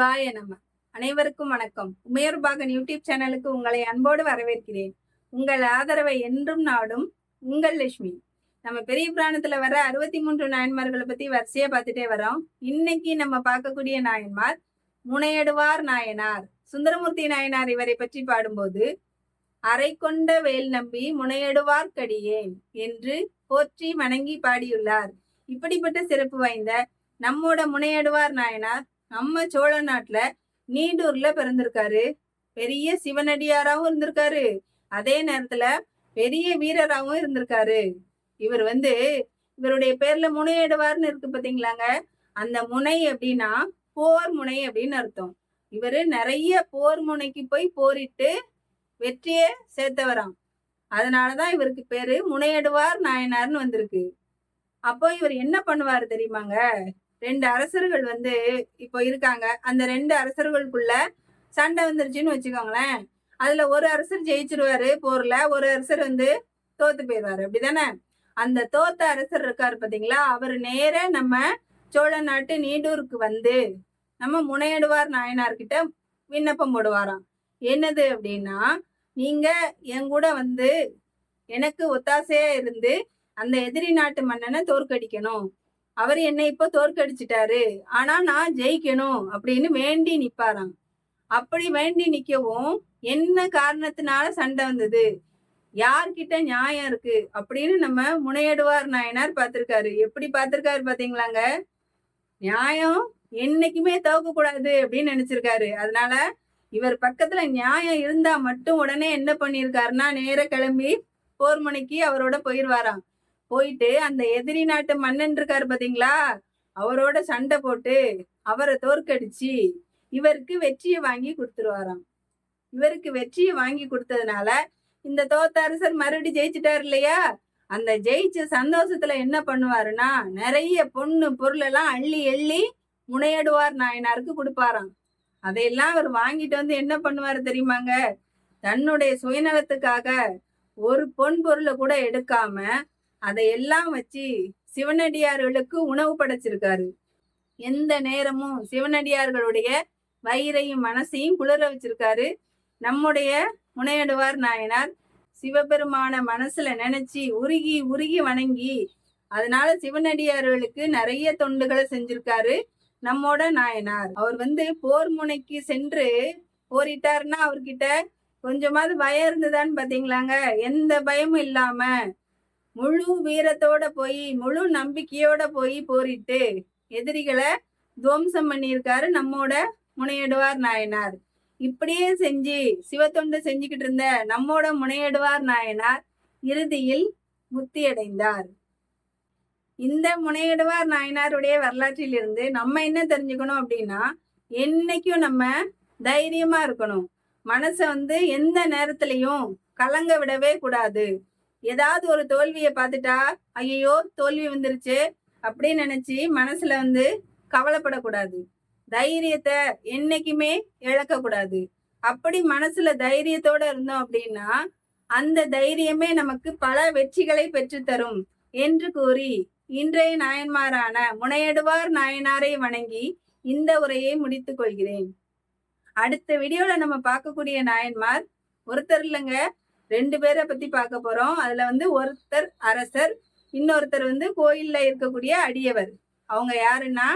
சிவாய நம. அனைவருக்கும் வணக்கம். உமையர்பாகன் யூடியூப் சேனலுக்கு உங்களை அன்போடு வரவேற்கிறேன். உங்கள் ஆதரவை என்றும் நாடும் உங்கள் லட்சுமி. நம்ம பெரிய புராணத்துல வர அறுபத்தி மூன்று நாயன்மார்களை பத்தி வரிசையா பார்த்துட்டே வரோம். இன்னைக்கு நம்ம பார்க்கக்கூடிய நாயன்மார் முனையடுவார் நாயனார். சுந்தரமூர்த்தி நாயனார் இவரை பற்றி பாடும்போது அரை கொண்ட வேல் நம்பி முனையடுவார் கடியேன் என்று போற்றி வணங்கி பாடியுள்ளார். இப்படிப்பட்ட சிறப்பு வாய்ந்த நம்மோட முனையடுவார் நாயனார் நம்ம சோழ நாட்டுல நீடூர்ல பிறந்திருக்காரு. பெரிய சிவனடியாராவும் இருந்திருக்காரு. அதே நேரத்துல பெரிய வீரராகவும் இருந்திருக்காரு. இவர் வந்து இவருடைய பேர்ல முனையிடுவார்னு இருக்கு பாத்தீங்களாங்க. அந்த முனை அப்படின்னா போர் முனை அப்படின்னு அர்த்தம். இவரு நிறைய போர் முனைக்கு போய் போரிட்டு வெற்றியை சேர்த்தவராம். அதனாலதான் இவருக்கு பேரு முனையிடுவார் நாயனார்னு வந்திருக்கு. அப்போ இவர் என்ன பண்ணுவாரு தெரியுமாங்க? ரெண்டு அரசர்கள் வந்து இப்போ இருக்காங்க. அந்த ரெண்டு அரசர்களுக்குள்ள சண்டை வந்துருச்சுன்னு வச்சுக்கோங்களேன். அதுல ஒரு அரசர் ஜெயிச்சிருவாரு போர்ல ஒரு அரசர் வந்து தோத்து போயிடுவாரு. அப்படிதானே? அந்த தோத்த அரசர் இருக்காரு பாத்தீங்களா? அவர் நேர நம்ம சோழ நாட்டு நீடூருக்கு வந்து நம்ம முனையிடுவார் நாயனார்கிட்ட விண்ணப்பம் போடுவாராம். என்னது அப்படின்னா நீங்க என் கூட வந்து எனக்கு ஒத்தாசையா இருந்து அந்த எதிரி நாட்டு மன்னனை தோற்கடிக்கணும். அவர் என்னை இப்போ தோற்கடிச்சிட்டாரு. ஆனா நான் ஜெயிக்கணும் அப்படின்னு வேண்டி நிப்பாராம். அப்படி வேண்டி நிக்கவும் என்ன காரணத்தினால சண்டை வந்தது? யார்கிட்ட நியாயம் இருக்கு? அப்படின்னு நம்ம முனையிடுவார் நாயனார் பார்த்திருக்காரு. எப்படி பார்த்திருக்காரு பாத்தீங்களாங்க நியாயம் என்னைக்குமே தோக்க கூடாது அப்படின்னு நினைச்சிருக்காரு. அதனால இவர் பக்கத்துல நியாயம் இருந்தா மட்டும் உடனே என்ன பண்ணிருக்காருன்னா நேர கிளம்பி போர் மணிக்கு அவரோட போயிருவாராம். போயிட்டு அந்த எதிரி நாட்டு மன்னன் இருக்காரு பாத்தீங்களா? அவரோட சண்டை போட்டு அவரை தோற்கடிச்சு இவருக்கு வெற்றியை வாங்கி கொடுத்துருவாராம். இவருக்கு வெற்றியை வாங்கி கொடுத்ததுனால இந்த தோத்த அரசர் மறுபடியும் ஜெயிச்சிட்டாரு இல்லையா? அந்த ஜெயிச்ச சந்தோஷத்துல என்ன பண்ணுவாருன்னா நிறைய பொண்ணு பொருள் எல்லாம் அள்ளி எள்ளி முனையடுவார் நாயனாருக்கு கொடுப்பாராம். அதையெல்லாம் அவர் வாங்கிட்டு வந்து என்ன பண்ணுவாரு தெரியுமாங்க? தன்னுடைய சுயநலத்துக்காக ஒரு பொன் பொருளை கூட எடுக்காம அதையெல்லாம் வச்சு சிவனடியார்களுக்கு உணவு படைச்சிருக்காரு. எந்த நேரமும் சிவனடியார்களுடைய வயிறையும் மனசையும் குளிர வச்சிருக்காரு. நம்முடைய முனையிடுவார் நாயனார் சிவபெருமான மனசுல நினைச்சு உருகி உருகி வணங்கி அதனால சிவனடியார்களுக்கு நிறைய தொண்டுகளை செஞ்சிருக்காரு நம்மோட நாயனார். அவர் வந்து போர் முனைக்கு சென்று போரிட்டாருன்னா அவர்கிட்ட கொஞ்சமாவது பயம் இருந்ததான்னு பாத்தீங்களாங்க? எந்த பயமும் இல்லாம முழு வீரத்தோட போய் முழு நம்பிக்கையோட போய் போரிட்டு எதிரிகளை துவம்சம் பண்ணியிருக்காரு நம்மோட முனையிடுவார் நாயனார். இப்படியே செஞ்சு சிவத்தொண்டு செஞ்சுக்கிட்டு இருந்த நம்மோட முனையிடுவார் நாயனார் இறுதியில் முக்தி அடைந்தார் இந்த முனையிடுவார் நாயனாருடைய வரலாற்றில் இருந்து நம்ம என்ன தெரிஞ்சுக்கணும் அப்படின்னா என்னைக்கும் நம்ம தைரியமா இருக்கணும். மனசை வந்து எந்த நேரத்திலையும் கலங்க விடவே கூடாது. ஏதாவது ஒரு தோல்வியை பார்த்துட்டா ஐயோ தோல்வி வந்துருச்சு அப்படின்னு நினைச்சு மனசுல வந்து கவலைப்படக்கூடாது. தைரியத்தை என்னைக்குமே இழக்க கூடாது அப்படி மனசுல தைரியத்தோட இருந்தோம் அப்படின்னா அந்த தைரியமே நமக்கு பல வெற்றிகளை பெற்றுத்தரும் என்று கூறி இன்றைய நாயன்மாரான முனையடுவார் நாயனாரை வணங்கி இந்த உரையை முடித்துக் கொள்கிறேன். அடுத்த வீடியோல நம்ம பார்க்கக்கூடிய நாயன்மார் ஒருத்தர் இல்லைங்க ரெண்டு பேரை பத்தி பார்க்க போறோம். அதுல வந்து ஒருத்தர் அரசர் இன்னொருத்தர் வந்து கோயில்ல இருக்கக்கூடிய அடியவர். அவங்க யாருன்னா?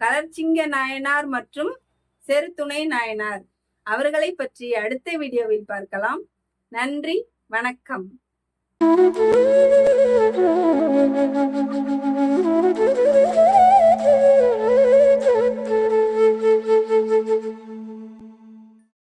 கலர்ச்சிங்க நாயனார் மற்றும் செருத்துணை நாயனார். அவர்களை பற்றி அடுத்த வீடியோவில் பார்க்கலாம். நன்றி வணக்கம்.